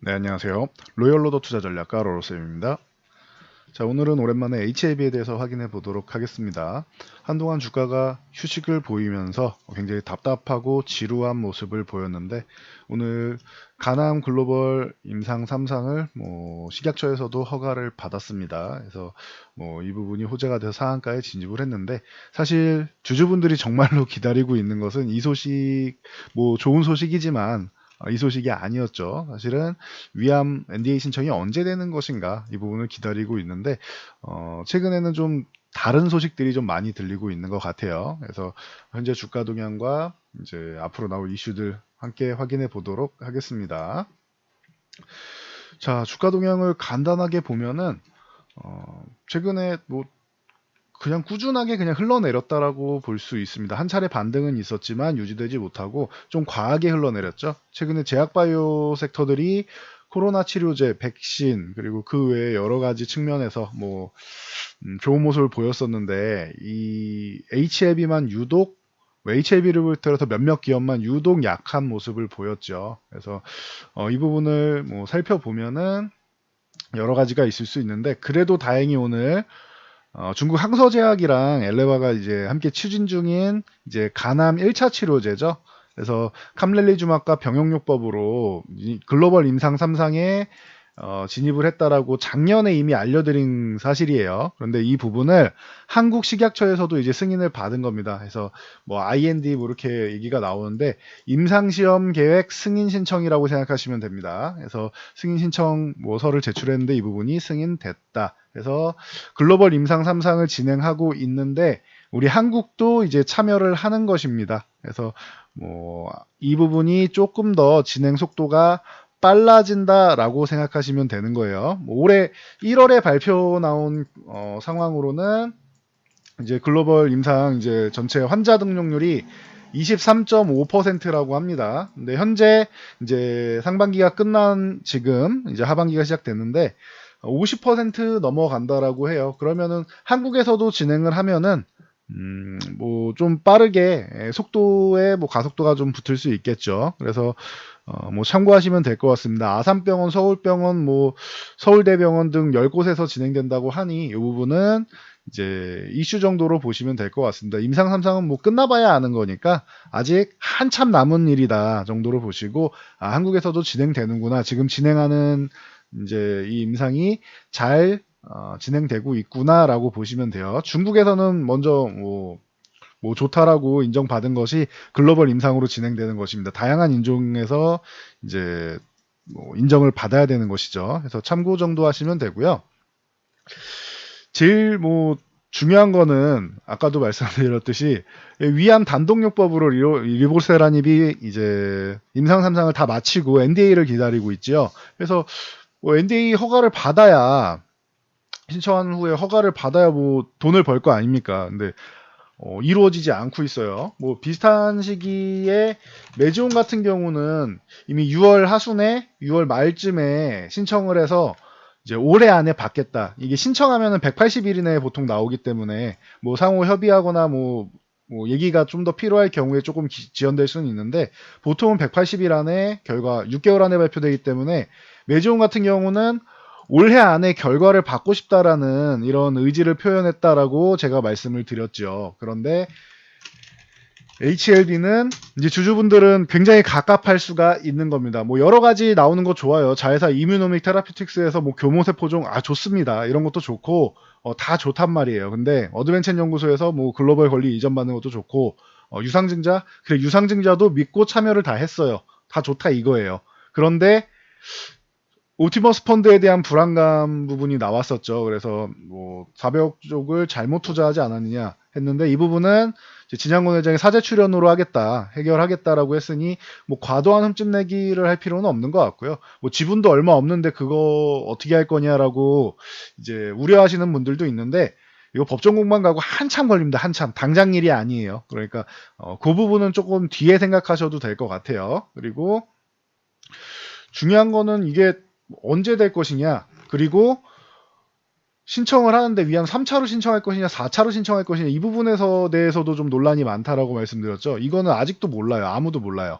네, 안녕하세요. 로열로더 투자 전략가 로로쌤입니다. 자, 오늘은 오랜만에 HAB에 대해서 확인해 보도록 하겠습니다. 한동안 주가가 휴식을 보이면서 굉장히 답답하고 지루한 모습을 보였는데 오늘 가남 글로벌 임상 3상을 뭐 식약처에서도 허가를 받았습니다. 그래서 뭐 이 부분이 호재가 돼서 상한가에 진입을 했는데 사실 주주분들이 정말로 기다리고 있는 것은 이 소식 뭐 좋은 소식이지만 어, 이 소식이 아니었죠. 사실은 위암 NDA 신청이 언제 되는 것인가 이 부분을 기다리고 있는데 어, 최근에는 좀 다른 소식들이 좀 많이 들리고 있는 것 같아요. 그래서 현재 주가 동향과 이제 앞으로 나올 이슈들 함께 확인해 보도록 하겠습니다. 자, 주가 동향을 간단하게 보면은 어, 최근에 뭐 그냥 꾸준하게 그냥 흘러내렸다라고 볼 수 있습니다. 한 차례 반등은 있었지만 유지되지 못하고 좀 과하게 흘러내렸죠. 최근에 제약바이오 섹터들이 코로나 치료제, 백신 그리고 그 외에 여러 가지 측면에서 뭐 음, 좋은 모습을 보였었는데 이 HLB만 유독 HLB를 비롯해서 몇몇 기업만 유독 약한 모습을 보였죠. 그래서 어, 이 부분을 뭐 살펴보면은 여러 가지가 있을 수 있는데 그래도 다행히 오늘 어, 중국 항서제약이랑 엘레바가 이제 함께 추진 중인 이제 간암 1차 치료제죠. 그래서 캄렐리주막과 병용요법으로 이 글로벌 임상 3상에 어, 진입을 했다라고 작년에 이미 알려드린 사실이에요. 그런데 이 부분을 한국 식약처에서도 이제 승인을 받은 겁니다. 그래서 뭐 IND 뭐 이렇게 얘기가 나오는데 임상시험 계획 승인 신청이라고 생각하시면 됩니다. 그래서 승인 신청 뭐서를 제출했는데 이 부분이 승인됐다. 그래서 글로벌 임상 3상을 진행하고 있는데 우리 한국도 이제 참여를 하는 것입니다. 그래서 뭐 이 부분이 조금 더 진행 속도가 빨라진다라고 생각하시면 되는 거예요. 뭐 올해 1월에 발표 나온 어, 상황으로는 이제 글로벌 임상 이제 전체 환자 등록률이 23.5%라고 합니다. 근데 현재 이제 상반기가 끝난 지금 이제 하반기가 시작됐는데 50% 넘어간다라고 해요. 그러면은 한국에서도 진행을 하면은 음, 뭐, 좀 빠르게, 예, 속도에 뭐 가속도가 좀 붙을 수 있겠죠. 그래서, 어, 뭐 참고하시면 될 것 같습니다. 아산병원, 서울병원, 뭐, 서울대병원 등 10곳에서 진행된다고 하니, 이 부분은 이제 이슈 정도로 보시면 될 것 같습니다. 임상 3상은 뭐 끝나봐야 아는 거니까 아직 한참 남은 일이다 정도로 보시고, 아, 한국에서도 진행되는구나. 지금 진행하는 이제 이 임상이 잘 어, 진행되고 있구나라고 보시면 돼요. 중국에서는 먼저 뭐, 뭐 좋다라고 인정받은 것이 글로벌 임상으로 진행되는 것입니다. 다양한 인종에서 이제 뭐 인정을 받아야 되는 것이죠. 그래서 참고 정도 하시면 되고요. 제일 뭐 중요한 거는 아까도 말씀드렸듯이 위암 단독요법으로 리보세라닙이 이제 임상 3상을 다 마치고 NDA를 기다리고 있지요. 그래서 뭐 NDA 허가를 받아야 신청한 후에 허가를 받아야 뭐 돈을 벌 거 아닙니까? 근데 어, 이루어지지 않고 있어요. 뭐 비슷한 시기에 메지온 같은 경우는 이미 6월 하순에 6월 말쯤에 신청을 해서 이제 올해 안에 받겠다. 이게 신청하면은 180일 이내에 보통 나오기 때문에 뭐 상호 협의하거나 뭐, 뭐 얘기가 좀 더 필요할 경우에 조금 기- 지연될 수는 있는데 보통은 180일 안에 결과 6개월 안에 발표되기 때문에 메지온 같은 경우는 올해 안에 결과를 받고 싶다라는 이런 의지를 표현했다라고 제가 말씀을 드렸죠. 그런데 HLB는 이제 주주분들은 굉장히 갑갑할 수가 있는 겁니다. 뭐 여러 가지 나오는 거 좋아요. 자회사 이뮤노믹 테라피틱스에서 뭐 교모세 포종 아 좋습니다. 이런 것도 좋고 어, 다 좋단 말이에요. 근데 어드벤첸 연구소에서 뭐 글로벌 권리 이전 받는 것도 좋고 어, 유상증자 그래 유상증자도 믿고 참여를 다 했어요. 다 좋다 이거예요. 그런데 옵티머스 펀드에 대한 불안감 부분이 나왔었죠. 그래서 뭐 400억 쪽을 잘못 투자하지 않았느냐 했는데 이 부분은 진양곤 회장이 사제 출연으로 하겠다, 해결하겠다라고 했으니 뭐 과도한 흠집 내기를 할 필요는 없는 것 같고요. 뭐 지분도 얼마 없는데 그거 어떻게 할 거냐라고 이제 우려하시는 분들도 있는데 이거 법정 공방 가고 한참 걸립니다. 한참 당장 일이 아니에요. 그러니까 어, 그 부분은 조금 뒤에 생각하셔도 될 것 같아요. 그리고 중요한 거는 이게 언제 될 것이냐 그리고 신청을 하는데 위암 3차로 신청할 것이냐 4차로 신청할 것이냐 이 부분에서 대해서도 좀 논란이 많다라고 말씀드렸죠. 이거는 아직도 몰라요. 아무도 몰라요.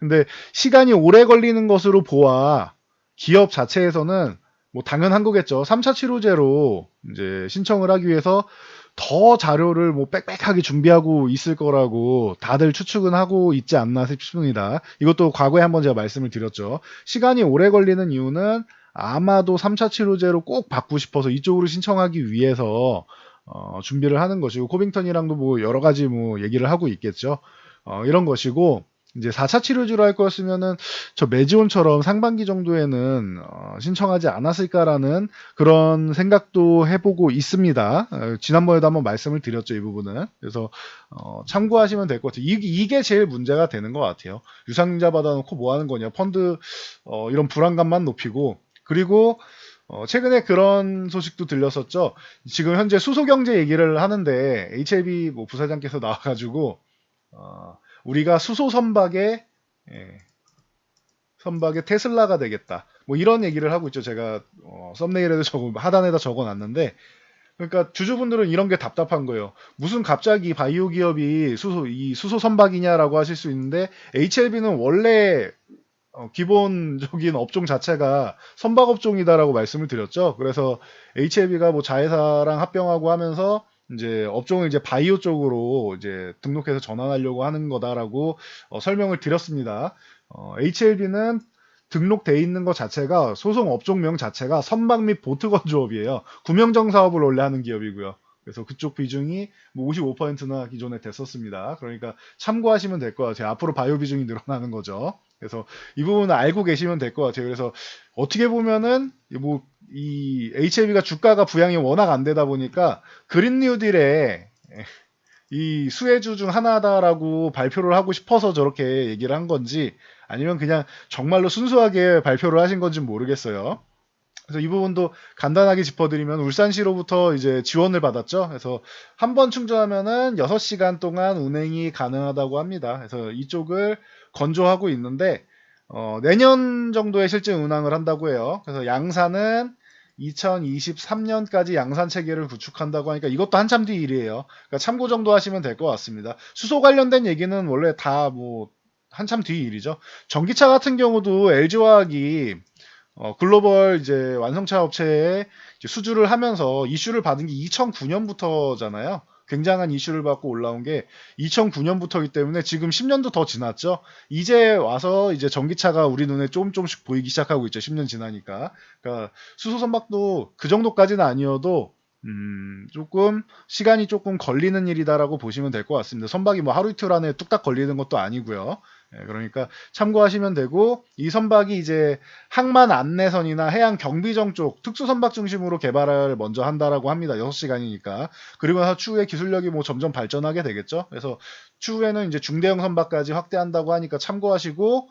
근데 시간이 오래 걸리는 것으로 보아 기업 자체에서는 뭐 당연한 거겠죠. 3차 치료제로 이제 신청을 하기 위해서 더 자료를 뭐 빽빽하게 준비하고 있을 거라고 다들 추측은 하고 있지 않나 싶습니다. 이것도 과거에 한번 제가 말씀을 드렸죠. 시간이 오래 걸리는 이유는 아마도 3차 치료제로 꼭 받고 싶어서 이쪽으로 신청하기 위해서 어, 준비를 하는 것이고 코빙턴이랑도 뭐 여러 가지 뭐 얘기를 하고 있겠죠. 어, 이런 것이고 이제 4차 치료제로 할 거였으면은 저 메지온처럼 상반기 정도에는 어, 신청하지 않았을까라는 그런 생각도 해보고 있습니다. 어, 지난번에도 한번 말씀을 드렸죠 이 부분은. 그래서 어, 참고하시면 될 것 같아요. 이, 이게 제일 문제가 되는 것 같아요. 유상자 받아놓고 뭐 하는 거냐? 펀드 어, 이런 불안감만 높이고 그리고 어, 최근에 그런 소식도 들렸었죠. 지금 현재 수소 경제 얘기를 하는데 HLB 뭐 부사장께서 나와가지고 어, 우리가 수소 선박의 예, 선박의 테슬라가 되겠다. 뭐 이런 얘기를 하고 있죠. 제가 어, 썸네일에도 적어 하단에다 적어놨는데 그러니까 주주분들은 이런 게 답답한 거예요. 무슨 갑자기 바이오 기업이 수소 이 수소 선박이냐라고 하실 수 있는데 HLB는 원래 어, 기본적인 업종 자체가 선박 업종이다라고 말씀을 드렸죠. 그래서 HLB가 뭐 자회사랑 합병하고 하면서 이제 업종을 이제 바이오 쪽으로 이제 등록해서 전환하려고 하는 거다라고 어, 설명을 드렸습니다. 어, HLB는 등록돼 있는 것 자체가 소송 업종명 자체가 선박 및 보트 건조업이에요. 구명정 사업을 원래 하는 기업이고요. 그래서 그쪽 비중이 뭐 55%나 기존에 됐었습니다. 그러니까 참고하시면 될 것 같아요. 앞으로 바이오 비중이 늘어나는 거죠. 그래서 이 부분은 알고 계시면 될 것 같아요. 그래서 어떻게 보면은 뭐 이 HLB가 주가가 부양이 워낙 안 되다 보니까 그린 뉴딜에 이 수혜주 중 하나다라고 발표를 하고 싶어서 저렇게 얘기를 한 건지 아니면 그냥 정말로 순수하게 발표를 하신 건지 모르겠어요. 그래서 이 부분도 간단하게 짚어드리면 울산시로부터 이제 지원을 받았죠. 그래서 한 번 충전하면은 6시간 동안 운행이 가능하다고 합니다. 그래서 이쪽을 건조하고 있는데 어, 내년 정도에 실제 운항을 한다고 해요. 그래서 양산은 2023년까지 양산 체계를 구축한다고 하니까 이것도 한참 뒤 일이에요. 그러니까 참고 정도 하시면 될 것 같습니다. 수소 관련된 얘기는 원래 다 뭐 한참 뒤 일이죠. 전기차 같은 경우도 LG화학이 어, 글로벌 이제 완성차 업체에 이제 수주를 하면서 이슈를 받은 게 2009년부터잖아요. 굉장한 이슈를 받고 올라온 게 2009년부터이기 때문에 지금 10년도 더 지났죠. 이제 와서 이제 전기차가 우리 눈에 좀 조금씩 보이기 시작하고 있죠. 10년 지나니까. 그러니까 수소 선박도 그 정도까지는 아니어도 음, 조금 시간이 조금 걸리는 일이다라고 보시면 될 것 같습니다. 선박이 뭐 하루 이틀 안에 뚝딱 걸리는 것도 아니고요. 예, 그러니까 참고하시면 되고 이 선박이 이제 항만 안내선이나 해양 경비정 쪽 특수 선박 중심으로 개발을 먼저 한다라고 합니다. 6시간이니까. 그리고 나서 추후에 기술력이 뭐 점점 발전하게 되겠죠. 그래서 추후에는 이제 중대형 선박까지 확대한다고 하니까 참고하시고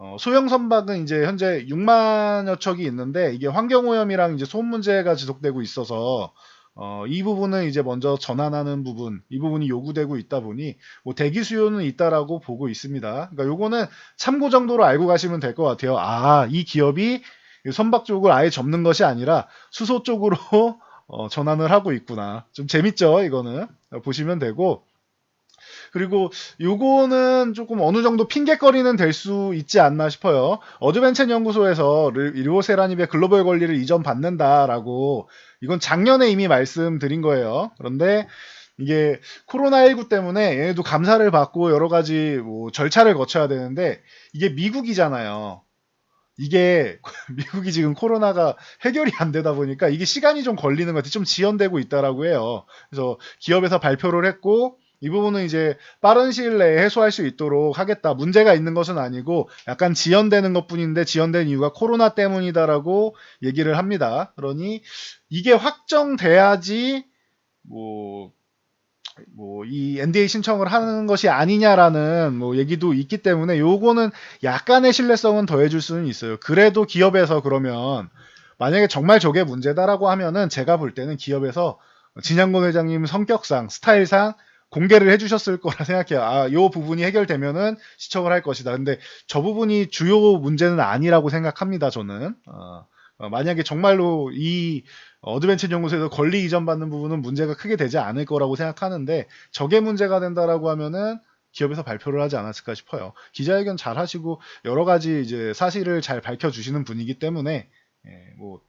어, 소형 선박은 이제 현재 6만여 척이 있는데 이게 환경 오염이랑 이제 소음 문제가 지속되고 있어서 어, 이 부분은 이제 먼저 전환하는 부분, 이 부분이 요구되고 있다 보니 뭐 대기 수요는 있다라고 보고 있습니다. 그러니까 요거는 참고 정도로 알고 가시면 될 것 같아요. 아, 이 기업이 선박 쪽을 아예 접는 것이 아니라 수소 쪽으로 어, 전환을 하고 있구나. 좀 재밌죠, 이거는 보시면 되고. 그리고 요거는 조금 어느 정도 핑계거리는 될 수 있지 않나 싶어요. 어드벤첸 연구소에서 일보세라님의 글로벌 권리를 이전 받는다라고 이건 작년에 이미 말씀드린 거예요. 그런데 이게 코로나19 때문에 얘네도 감사를 받고 여러 가지 뭐 절차를 거쳐야 되는데 이게 미국이잖아요. 이게 미국이 지금 코로나가 해결이 안 되다 보니까 이게 시간이 좀 걸리는 것 같아요. 좀 지연되고 있다라고 해요. 그래서 기업에서 발표를 했고 이 부분은 이제 빠른 시일 내에 해소할 수 있도록 하겠다. 문제가 있는 것은 아니고 약간 지연되는 것 뿐인데 지연된 이유가 코로나 때문이다라고 얘기를 합니다. 그러니 이게 확정돼야지 뭐, 뭐, 이 NDA 신청을 하는 것이 아니냐라는 뭐 얘기도 있기 때문에 요거는 약간의 신뢰성은 더해줄 수는 있어요. 그래도 기업에서 그러면 만약에 정말 저게 문제다라고 하면은 제가 볼 때는 기업에서 진양곤 회장님 성격상, 스타일상 공개를 해주셨을 거라 생각해요. 아, 요 부분이 해결되면은 시청을 할 것이다. 근데 저 부분이 주요 문제는 아니라고 생각합니다. 저는 어, 어, 만약에 정말로 이 어드벤처 연구소에서 권리 이전 받는 부분은 문제가 크게 되지 않을 거라고 생각하는데 저게 문제가 된다라고 하면은 기업에서 발표를 하지 않았을까 싶어요. 기자회견 잘 하시고 여러 가지 이제 사실을 잘 밝혀 주시는 분이기 때문에 예, 뭐,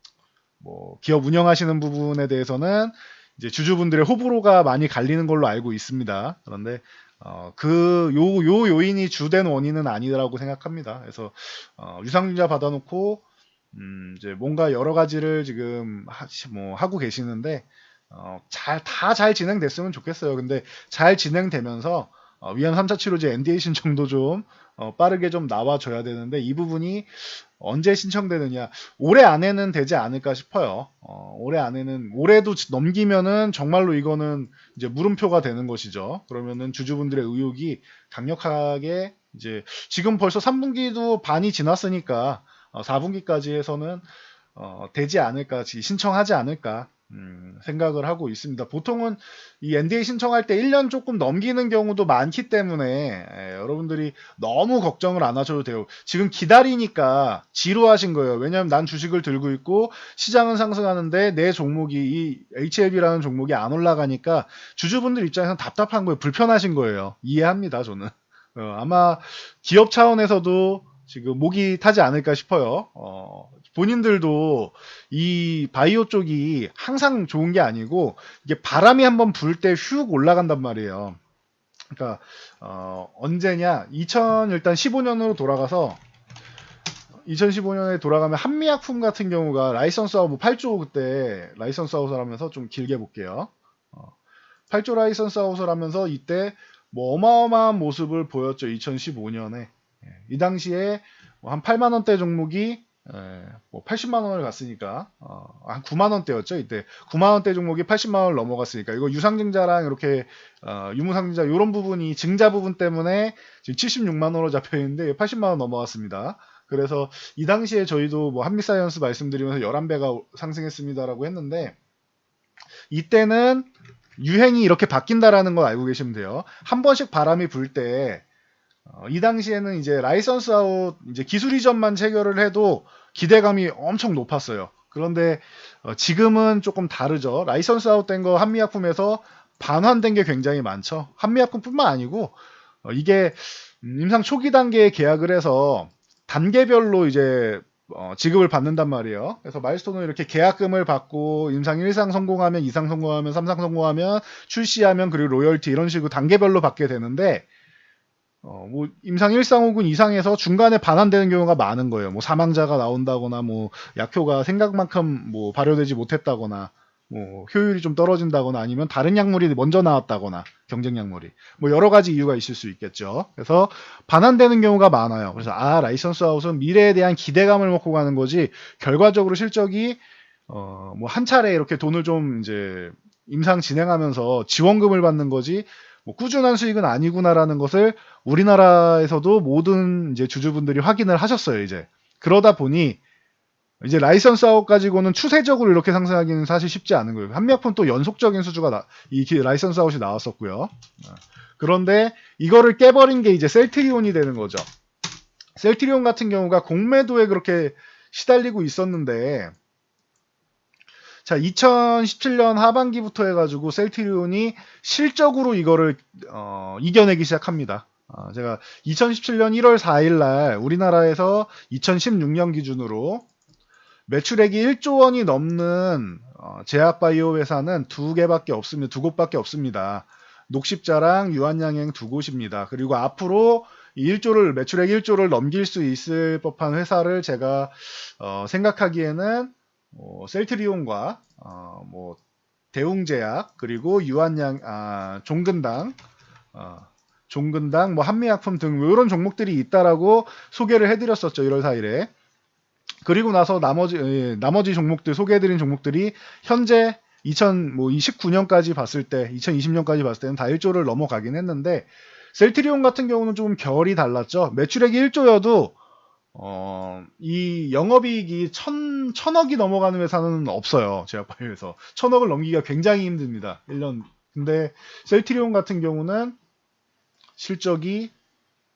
뭐 기업 운영하시는 부분에 대해서는 이제 주주분들의 호불호가 많이 갈리는 걸로 알고 있습니다. 그런데 어, 그, 요, 요 요인이 주된 원인은 아니라고 생각합니다. 그래서, 어, 유상증자 받아놓고, 음, 이제 뭔가 여러 가지를 지금 하, 뭐 하고 계시는데, 어, 잘, 다 잘 진행됐으면 좋겠어요. 근데 잘 진행되면서, 어, 위험 3차 치료제 NDA 신청도 좀, 어, 빠르게 좀 나와줘야 되는데, 이 부분이 언제 신청되느냐. 올해 안에는 되지 않을까 싶어요. 어, 올해 안에는, 올해도 넘기면은 정말로 이거는 이제 물음표가 되는 것이죠. 그러면은 주주분들의 의욕이 강력하게 이제 지금 벌써 3분기도 반이 지났으니까 어, 4분기까지 해서는 어, 되지 않을까, 지- 신청하지 않을까 음, 생각을 하고 있습니다. 보통은 이 NDA 신청할 때 1년 조금 넘기는 경우도 많기 때문에 예, 여러분들이 너무 걱정을 안 하셔도 돼요. 지금 기다리니까 지루하신 거예요. 왜냐하면 난 주식을 들고 있고 시장은 상승하는데 내 종목이 이 HLB라는 종목이 안 올라가니까 주주분들 입장에서는 답답한 거예요. 불편하신 거예요. 이해합니다. 저는 어, 아마 기업 차원에서도 지금 목이 타지 않을까 싶어요. 어, 본인들도 이 바이오 쪽이 항상 좋은 게 아니고 이게 바람이 한번 불때휙 올라간단 말이에요. 그러니까 어, 언제냐? 2000 일단 15년으로 돌아가서 2015년에 돌아가면 한미약품 같은 경우가 라이선스 아웃 8조 그때 라이선스 아웃을 하면서 좀 길게 볼게요. 어, 8조 라이선스 아웃을 하면서 이때 뭐 어마어마한 모습을 보였죠. 2015년에 이 당시에 뭐한 8만 원대 종목이 예, 뭐 80만 원을 갔으니까 어, 한 9만 원대였죠 이때 9만 원대 종목이 80만 원을 넘어갔으니까 이거 유상증자랑 이렇게 어, 유무상증자 이런 부분이 증자 부분 때문에 지금 76만 원으로 잡혀 있는데 80만 원 넘어갔습니다. 그래서 이 당시에 저희도 뭐 한미사이언스 말씀드리면서 11배가 상승했습니다라고 했는데 이때는 유행이 이렇게 바뀐다라는 걸 알고 계시면 돼요. 한 번씩 바람이 불 때 어, 이 당시에는 이제 라이선스 아웃 이제 기술 이전만 체결을 해도 기대감이 엄청 높았어요. 그런데 어, 지금은 조금 다르죠. 라이선스 아웃 된 거 한미약품에서 반환된 게 굉장히 많죠. 한미약품뿐만 아니고 어, 이게 음, 임상 초기 단계에 계약을 해서 단계별로 이제 어, 지급을 받는단 말이에요. 그래서 마일스톤은 이렇게 계약금을 받고 임상 1상 성공하면 2상 성공하면 3상 성공하면 출시하면 그리고 로열티 이런 식으로 단계별로 받게 되는데 어, 뭐 임상 1상 혹은 2상에서 중간에 반환되는 경우가 많은 거예요. 뭐 사망자가 나온다거나 뭐 약효가 생각만큼 뭐 발효되지 못했다거나 뭐 효율이 좀 떨어진다거나 아니면 다른 약물이 먼저 나왔다거나 경쟁 약물이 뭐 여러 가지 이유가 있을 수 있겠죠. 그래서 반환되는 경우가 많아요. 그래서 아 라이선스 아웃은 미래에 대한 기대감을 먹고 가는 거지 결과적으로 실적이 어 뭐 한 차례 이렇게 돈을 좀 이제 임상 진행하면서 지원금을 받는 거지 뭐 꾸준한 수익은 아니구나라는 것을 우리나라에서도 모든 이제 주주분들이 확인을 하셨어요 이제 그러다 보니 이제 라이선스 아웃 가지고는 추세적으로 이렇게 상승하기는 사실 쉽지 않은 거예요. 한미약품 또 연속적인 수주가 나, 이 기- 라이선스 아웃이 나왔었고요. 어. 그런데 이거를 깨버린 게 이제 셀트리온이 되는 거죠. 셀트리온 같은 경우가 공매도에 그렇게 시달리고 있었는데 자 2017년 하반기부터 해가지고 셀트리온이 실적으로 이거를 어, 이겨내기 시작합니다. 아, 제가 2017년 1월 4일 날 우리나라에서 2016년 기준으로 매출액이 1조 원이 넘는 어, 제약바이오 회사는 두 개밖에 없습니다. 두 곳밖에 없습니다. 녹십자랑 유한양행 두 곳입니다. 그리고 앞으로 이 1조를 매출액 1조를 넘길 수 있을 법한 회사를 제가 어, 생각하기에는 어, 셀트리온과 어, 뭐 대웅제약 그리고 유한양 아, 종근당 어, 종근당 뭐 한미약품 등 이런 종목들이 있다라고 소개를 해드렸었죠 1월 4일에. 그리고 나서 나머지 예, 나머지 종목들 소개해드린 종목들이 현재 2029년까지 봤을 때 2020년까지 봤을 때는 다 1조를 넘어가긴 했는데 셀트리온 같은 경우는 좀 결이 달랐죠. 매출액이 1조여도 어, 이 영업이익이 천, 천억이 넘어가는 회사는 없어요. 제약바이오에서. 천억을 넘기기가 굉장히 힘듭니다. 1년. 근데 셀트리온 같은 경우는 실적이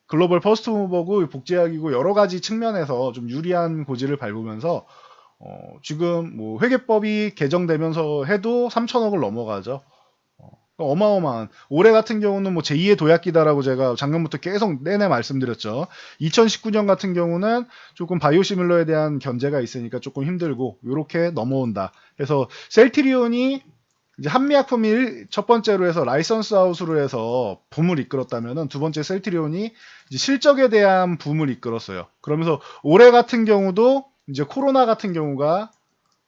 글로벌 퍼스트 무버고 복제약이고 여러 가지 측면에서 좀 유리한 고지를 밟으면서 어, 지금 뭐 회계법이 개정되면서 해도 3천억을 넘어가죠. 어, 어마어마한 올해 같은 경우는 뭐 제2의 도약기다라고 제가 작년부터 계속 내내 말씀드렸죠. 2019년 같은 경우는 조금 바이오시밀러에 대한 견제가 있으니까 조금 힘들고 이렇게 넘어온다. 그래서 셀트리온이 이제 한미약품이 일- 첫 번째로 해서 라이선스 아웃으로 해서 붐을 이끌었다면은 두 번째 셀트리온이 실적에 대한 붐을 이끌었어요. 그러면서 올해 같은 경우도 이제 코로나 같은 경우가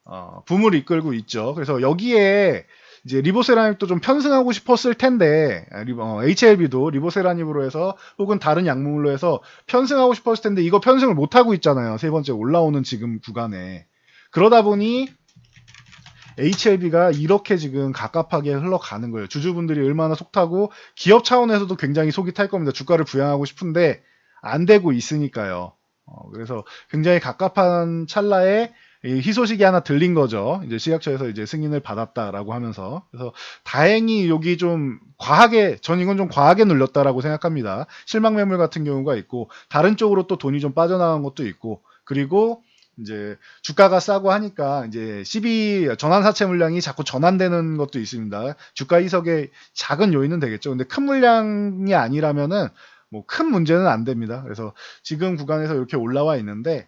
어, 붐을 이끌고 있죠. 그래서 여기에 이제 리보세라닙도 좀 편승하고 싶었을 텐데 아, 리- 어, HLB도 리보세라닙으로 해서 혹은 다른 약물로 해서 편승하고 싶었을 텐데 이거 편승을 못 하고 있잖아요. 세 번째 올라오는 지금 구간에 그러다 보니 HLB가 이렇게 지금 갑갑하게 흘러가는 거예요. 주주분들이 얼마나 속타고 기업 차원에서도 굉장히 속이 탈 겁니다. 주가를 부양하고 싶은데 안 되고 있으니까요. 어, 그래서 굉장히 갑갑한 찰나에 이 희소식이 하나 들린 거죠. 이제 시각처에서 이제 승인을 받았다라고 하면서 그래서 다행히 여기 좀 과하게 전 이건 좀 과하게 눌렸다라고 생각합니다. 실망 매물 같은 경우가 있고 다른 쪽으로 또 돈이 좀 빠져나간 것도 있고 그리고 이제 주가가 싸고 하니까 이제 12 전환 사채 물량이 자꾸 전환되는 것도 있습니다. 주가 이석의 작은 요인은 되겠죠. 근데 큰 물량이 아니라면은 뭐 큰 문제는 안 됩니다. 그래서 지금 구간에서 이렇게 올라와 있는데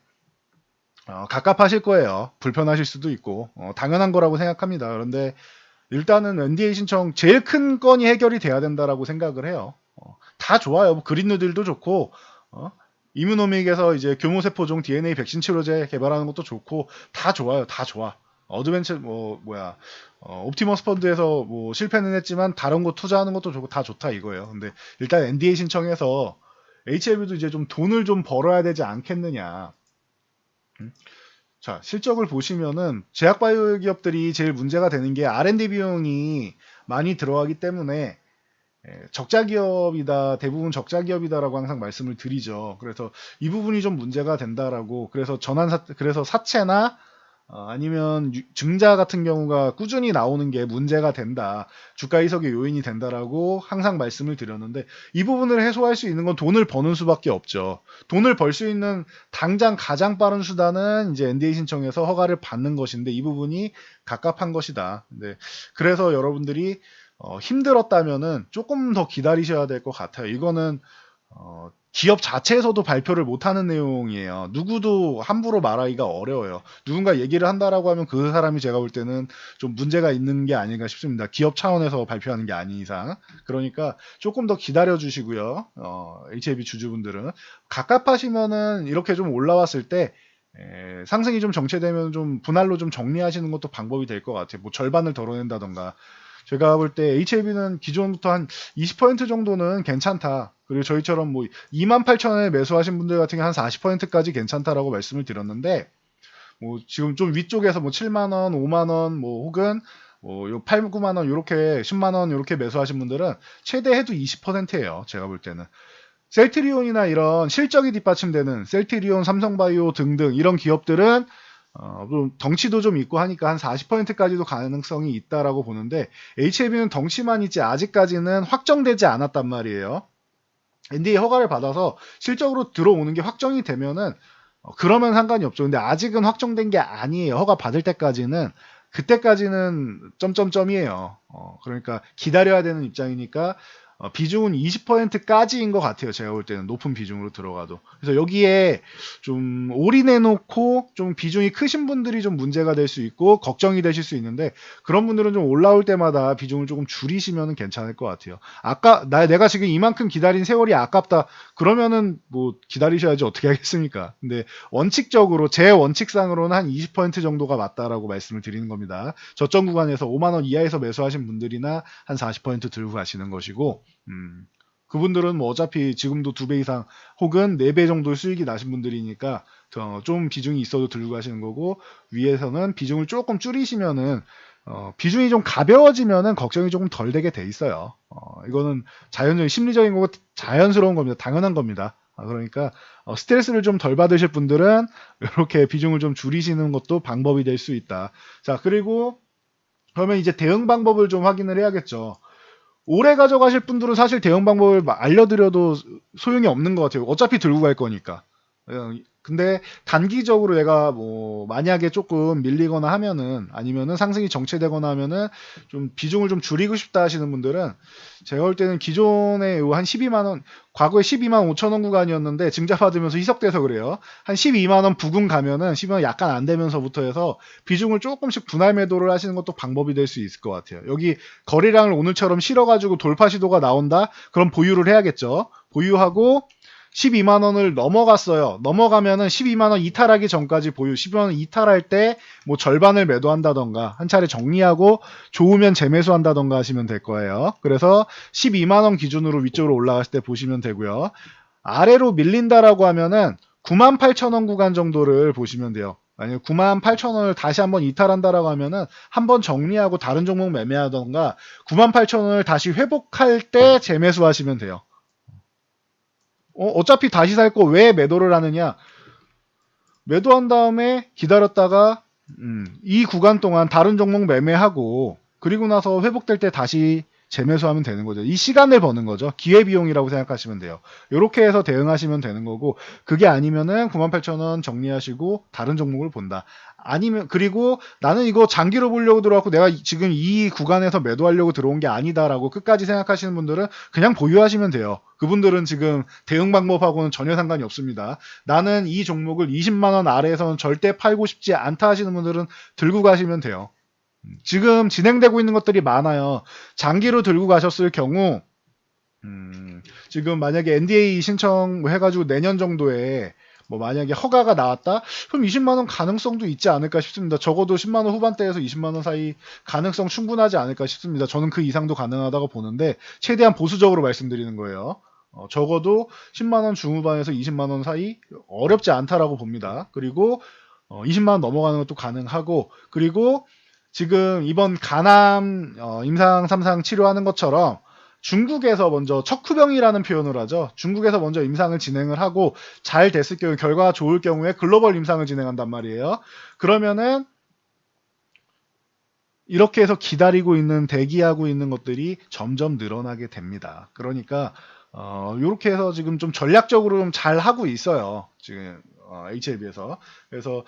어, 갑갑하실 거예요. 불편하실 수도 있고 어, 당연한 거라고 생각합니다. 그런데 일단은 NDA 신청 제일 큰 건이 해결이 돼야 된다라고 생각을 해요. 어, 다 좋아요. 뭐 그린누딜도 좋고 어, 이뮤노믹에서 이제 교모세포종 DNA 백신 치료제 개발하는 것도 좋고 다 좋아요. 다 좋아. 어드벤처 뭐 뭐야 어, 옵티머스 펀드에서 뭐 실패는 했지만 다른 거 투자하는 것도 좋고 다 좋다 이거예요. 근데 일단 NDA 신청해서 HLB도 이제 좀 돈을 좀 벌어야 되지 않겠느냐. 음? 자, 실적을 보시면은 제약바이오 기업들이 제일 문제가 되는 게 R&D 비용이 많이 들어가기 때문에 예, 적자 기업이다, 대부분 적자 기업이다라고 항상 말씀을 드리죠. 그래서 이 부분이 좀 문제가 된다라고. 그래서 전환 사, 그래서 사채나 어, 아니면 유- 증자 같은 경우가 꾸준히 나오는 게 문제가 된다. 주가 이석의 요인이 된다라고 항상 말씀을 드렸는데 이 부분을 해소할 수 있는 건 돈을 버는 수밖에 없죠. 돈을 벌 수 있는 당장 가장 빠른 수단은 이제 NDA 신청해서 허가를 받는 것인데 이 부분이 갑갑한 것이다. 네. 그래서 여러분들이 어, 힘들었다면은 조금 더 기다리셔야 될 것 같아요. 이거는 어, 기업 자체에서도 발표를 못하는 내용이에요. 누구도 함부로 말하기가 어려워요. 누군가 얘기를 한다라고 하면 그 사람이 제가 볼 때는 좀 문제가 있는 게 아닌가 싶습니다. 기업 차원에서 발표하는 게 아닌 이상. 그러니까 조금 더 기다려 주시고요. 어, HAB 주주분들은 갑갑하시면은 이렇게 좀 올라왔을 때 에, 상승이 좀 정체되면 좀 분할로 좀 정리하시는 것도 방법이 될 것 같아요. 뭐 절반을 덜어낸다던가. 제가 볼 때 HAB는 기존부터 한 20% 정도는 괜찮다. 그리고 저희처럼 뭐 28,000원에 매수하신 분들 같은 경우 한 40%까지 괜찮다라고 말씀을 드렸는데 뭐 지금 좀 위쪽에서 뭐 7만 원, 5만 원, 뭐 혹은 뭐요 8, 9만 원 요렇게 10만 원 요렇게 매수하신 분들은 최대 해도 20%예요. 제가 볼 때는. 셀트리온이나 이런 실적이 뒷받침되는 셀트리온, 삼성바이오 등등 이런 기업들은 어, 좀 덩치도 좀 있고 하니까 한 40%까지도 가능성이 있다라고 보는데 HAB는 덩치만 있지 아직까지는 확정되지 않았단 말이에요. NDA 허가를 받아서 실적으로 들어오는 게 확정이 되면은 어, 그러면 상관이 없죠. 근데 아직은 확정된 게 아니에요. 허가 받을 때까지는 그때까지는 점점점이에요. 어, 그러니까 기다려야 되는 입장이니까 어, 비중은 20%까지인 것 같아요. 제가 볼 때는 높은 비중으로 들어가도. 그래서 여기에 좀 올인해놓고 좀 비중이 크신 분들이 좀 문제가 될 수 있고 걱정이 되실 수 있는데 그런 분들은 좀 올라올 때마다 비중을 조금 줄이시면 괜찮을 것 같아요. 아까 나 내가 지금 이만큼 기다린 세월이 아깝다. 그러면은 뭐 기다리셔야지 어떻게 하겠습니까? 근데 원칙적으로 제 원칙상으로는 한 20% 정도가 맞다라고 말씀을 드리는 겁니다. 저점 구간에서 5만 원 이하에서 매수하신 분들이나 한 40% 들고 가시는 것이고 음, 그분들은 뭐 어차피 지금도 두 배 이상 혹은 네 배 정도 수익이 나신 분들이니까 어, 좀 비중이 있어도 들고 가시는 거고 위에서는 비중을 조금 줄이시면은 어, 비중이 좀 가벼워지면은 걱정이 조금 덜 되게 돼 있어요. 어, 이거는 자연적인 심리적인 거고 자연스러운 겁니다. 당연한 겁니다. 아, 그러니까 어, 스트레스를 좀 덜 받으실 분들은 이렇게 비중을 좀 줄이시는 것도 방법이 될 수 있다. 자 그리고 그러면 이제 대응 방법을 좀 확인을 해야겠죠. 오래 가져가실 분들은 사실 대응 방법을 막 알려드려도 소용이 없는 것 같아요. 어차피 들고 갈 거니까. 어, 근데 단기적으로 내가 뭐 만약에 조금 밀리거나 하면은 아니면은 상승이 정체되거나 하면은 좀 비중을 좀 줄이고 싶다 하시는 분들은 제가 볼 때는 기존에 요한 12만 원 과거에 12만 5천 원 구간이었는데 증자 받으면서 희석돼서 그래요. 한 12만 원 부근 가면은 12만 원 약간 안 되면서부터 해서 비중을 조금씩 분할 매도를 하시는 것도 방법이 될 수 있을 것 같아요. 여기 거래량을 오늘처럼 실어가지고 돌파 시도가 나온다? 그럼 보유를 해야겠죠. 보유하고 12만 원을 넘어갔어요. 넘어가면은 12만 원 이탈하기 전까지 보유. 12만 원 이탈할 때 뭐 절반을 매도한다던가 한 차례 정리하고 좋으면 재매수한다던가 하시면 될 거예요. 그래서 12만 원 기준으로 위쪽으로 올라갔을 때 보시면 되고요. 아래로 밀린다라고 하면은 9만 8천 원 구간 정도를 보시면 돼요. 만약 9만 8천 원을 다시 한번 이탈한다라고 하면은 한번 정리하고 다른 종목 매매하던가 9만 8천 원을 다시 회복할 때 재매수하시면 돼요. 어, 어차피 다시 살 거 왜 매도를 하느냐? 매도한 다음에 기다렸다가 음, 이 구간 동안 다른 종목 매매하고 그리고 나서 회복될 때 다시 재매수하면 되는 거죠. 이 시간을 버는 거죠. 기회비용이라고 생각하시면 돼요. 이렇게 해서 대응하시면 되는 거고 그게 아니면은 98,000원 정리하시고 다른 종목을 본다. 아니면 그리고 나는 이거 장기로 보려고 들어왔고 내가 지금 이 구간에서 매도하려고 들어온 게 아니다라고 끝까지 생각하시는 분들은 그냥 보유하시면 돼요. 그분들은 지금 대응 방법하고는 전혀 상관이 없습니다. 나는 이 종목을 20만 원 아래에서는 절대 팔고 싶지 않다 하시는 분들은 들고 가시면 돼요. 지금 진행되고 있는 것들이 많아요. 장기로 들고 가셨을 경우 음, 지금 만약에 NDA 신청 뭐 해가지고 내년 정도에 뭐 만약에 허가가 나왔다? 그럼 20만 원 가능성도 있지 않을까 싶습니다. 적어도 10만 원 후반대에서 20만 원 사이 가능성 충분하지 않을까 싶습니다. 저는 그 이상도 가능하다고 보는데 최대한 보수적으로 말씀드리는 거예요. 어, 적어도 10만 원 중후반에서 20만 원 사이 어렵지 않다라고 봅니다. 그리고 어, 20만 원 넘어가는 것도 가능하고 그리고 지금 이번 간암 어, 임상 3상 치료하는 것처럼 중국에서 먼저 척후병이라는 표현을 하죠. 중국에서 먼저 임상을 진행을 하고 잘 됐을 경우 결과가 좋을 경우에 글로벌 임상을 진행한단 말이에요. 그러면은 이렇게 해서 기다리고 있는 대기하고 있는 것들이 점점 늘어나게 됩니다. 그러니까 어, 이렇게 해서 지금 좀 전략적으로 좀 잘 하고 있어요. 지금 어, HLB에서. 그래서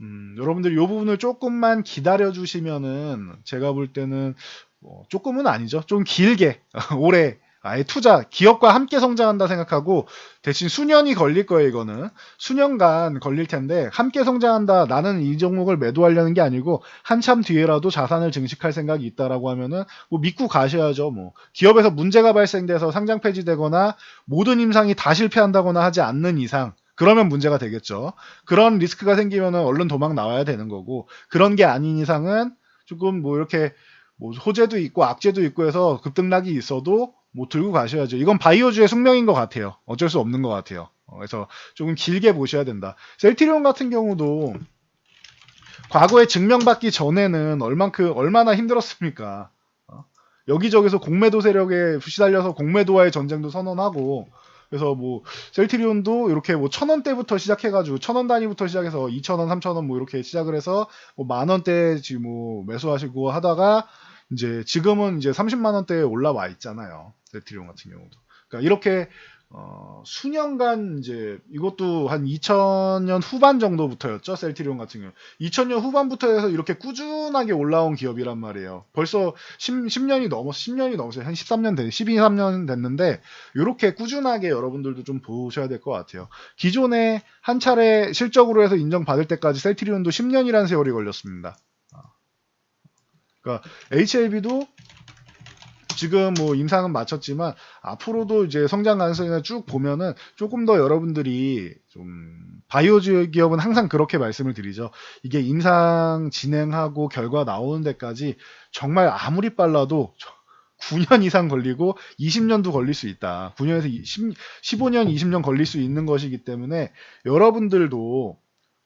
음, 여러분들이 이 부분을 조금만 기다려 주시면은 제가 볼 때는 뭐 조금은 아니죠. 좀 길게 올해 아예 투자 기업과 함께 성장한다 생각하고 대신 수년이 걸릴 거예요 이거는. 수년간 걸릴 텐데 함께 성장한다 나는 이 종목을 매도하려는 게 아니고 한참 뒤에라도 자산을 증식할 생각이 있다라고 하면은 뭐 믿고 가셔야죠 뭐. 기업에서 문제가 발생돼서 상장 폐지되거나 모든 임상이 다 실패한다거나 하지 않는 이상 그러면 문제가 되겠죠 그런 리스크가 생기면은 얼른 도망 나와야 되는 거고 그런 게 아닌 이상은 조금 뭐 이렇게 뭐 호재도 있고 악재도 있고 해서 급등락이 있어도 뭐 들고 가셔야죠. 이건 바이오주의 숙명인 것 같아요. 어쩔 수 없는 것 같아요. 어, 그래서 조금 길게 보셔야 된다. 셀티리온 같은 경우도 과거에 증명받기 전에는 얼만큼 얼마나 힘들었습니까? 어? 여기저기서 공매도 세력에 시달려서 공매도와의 전쟁도 선언하고 그래서 뭐 셀티리온도 이렇게 뭐 천 원대부터 시작해가지고 천 원 단위부터 시작해서 이천 원, 삼천 원 뭐 이렇게 시작을 해서 뭐 만 원대 지금 뭐 매수하시고 하다가 이제 지금은 이제 30만 원대에 올라와 있잖아요. 셀트리온 같은 경우도. 그러니까 이렇게 어, 수년간 이제 이것도 한 2000년 후반 정도부터였죠. 셀트리온 같은 경우. 2000년 후반부터 해서 이렇게 꾸준하게 올라온 기업이란 말이에요. 벌써 10, 년이 넘었 10년이 넘었어요. 한 13년 됐, 12, 3년 됐는데 이렇게 꾸준하게 여러분들도 좀 보셔야 될 것 같아요. 기존에 한 차례 실적으로 해서 인정받을 때까지 셀트리온도 10년이라는 세월이 걸렸습니다. 그러니까 HLB도 지금 뭐 임상은 마쳤지만 앞으로도 이제 성장 가능성이나 쭉 보면은 조금 더 여러분들이 좀 바이오주 기업은 항상 그렇게 말씀을 드리죠. 이게 임상 진행하고 결과 나오는 데까지 정말 아무리 빨라도 9년 이상 걸리고 20년도 걸릴 수 있다. 9년에서 10, 15년, 20년 걸릴 수 있는 것이기 때문에 여러분들도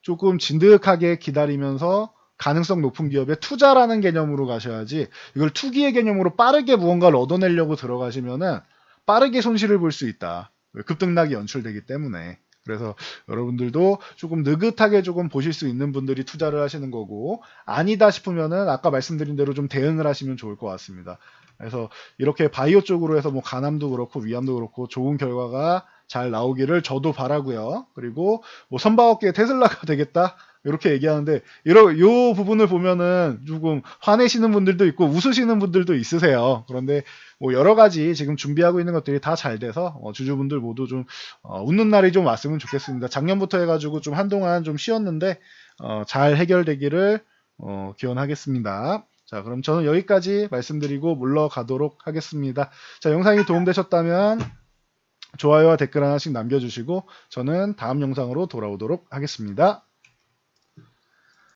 조금 진득하게 기다리면서 가능성 높은 기업에 투자라는 개념으로 가셔야지 이걸 투기의 개념으로 빠르게 무언가를 얻어내려고 들어가시면은 빠르게 손실을 볼 수 있다. 급등락이 연출되기 때문에. 그래서 여러분들도 조금 느긋하게 조금 보실 수 있는 분들이 투자를 하시는 거고 아니다 싶으면은 아까 말씀드린 대로 좀 대응을 하시면 좋을 것 같습니다. 그래서 이렇게 바이오 쪽으로 해서 뭐 간암도 그렇고 위암도 그렇고 좋은 결과가 잘 나오기를 저도 바라고요. 그리고 뭐 선바업계 테슬라가 되겠다 이렇게 얘기하는데 이러 요 부분을 보면은 조금 화내시는 분들도 있고 웃으시는 분들도 있으세요. 그런데 뭐 여러 가지 지금 준비하고 있는 것들이 다 잘 돼서 어, 주주분들 모두 좀 어, 웃는 날이 좀 왔으면 좋겠습니다. 작년부터 해가지고 좀 한동안 좀 쉬었는데 어, 잘 해결되기를 어, 기원하겠습니다. 자, 그럼 저는 여기까지 말씀드리고 물러가도록 하겠습니다. 자, 영상이 도움되셨다면 좋아요와 댓글 하나씩 남겨주시고 저는 다음 영상으로 돌아오도록 하겠습니다.